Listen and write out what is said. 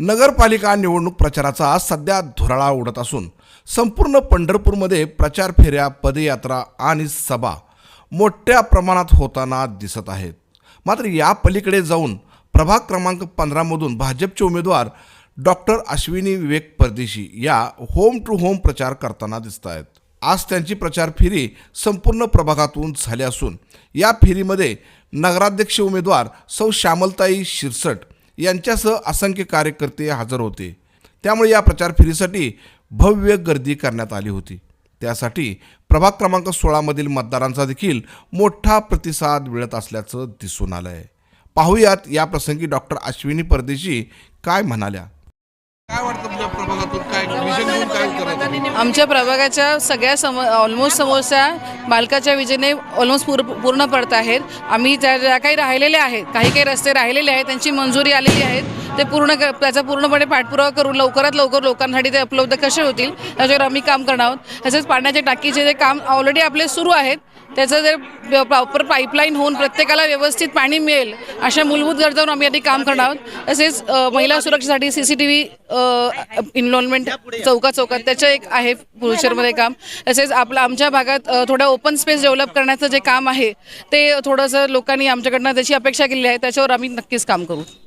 नगरपालिका निवडणूक प्रचाराचा सध्या धुराळा उडत असून संपूर्ण पंढरपूरमध्ये प्रचार फेऱ्या पदयात्रा आणि सभा मोठ्या प्रमाणात होताना दिसत आहेत. मात्र या पलीकडे जाऊन प्रभाग क्रमांक पंधरामधून भाजपचे उमेदवार डॉक्टर अश्विनी विवेक परदेशी या होम टू होम प्रचार करताना दिसत आहेत. आज त्यांची प्रचार फेरी संपूर्ण प्रभागातून झाली असून या फेरीमध्ये नगराध्यक्ष उमेदवार सौ श्यामलताई शिरसट यांच्यासह असंख्य कार्यकर्ते हजर होते. त्यामुळे या प्रचार फेरीसाठी भव्य गर्दी करण्यात आली होती. त्यासाठी प्रभाग क्रमांक सोळामधील मतदारांचा देखील मोठा प्रतिसाद मिळत असल्याचं दिसून आलं आहे पाहूयात या प्रसंगी डॉक्टर अश्विनी परदेशी काय म्हणाल्या. काय वाटतं तुझ्या प्रभागातून? काय विजन घेऊन काय करायचं आमच्या प्रभागाच्या सगळ्या सम ऑलमोस्ट समस्या बालकाच्या विजेने ऑलमोस्ट पूर पूर्ण पडत आहेत. आम्ही ज्या ज्या काही राहिलेल्या आहेत काही काही रस्ते राहिलेले आहेत त्यांची मंजुरी आलेली आहेत. ते पूर्ण क- त्याचा पूर्णपणे पाठपुरावा करून लवकरात लवकर लोकांसाठी ते उपलब्ध कसे होतील त्याच्यावर आम्ही काम करणार आहोत. तसेच पाण्याच्या टाकीचे जे काम ऑलरेडी आपले सुरू आहेत त्याचं जर प्रॉपर पाईपलाईन होऊन प्रत्येकाला व्यवस्थित पाणी मिळेल अशा मूलभूत गरजावर आम्ही आधी काम करणार आहोत. तसेच अ, महिला सुरक्षेसाठी C C T V involvement चौका चौकात. त्याचं एक आहे फ्युचरमध्ये काम. तसेच आपलं आमच्या भागात थोडं ओपन स्पेस डेव्हलप करण्याचं जे काम आहे ते थोडंसं लोकांनी आमच्याकडनं त्याची अपेक्षा केलेली आहे त्याच्यावर आम्ही नक्कीच काम करू.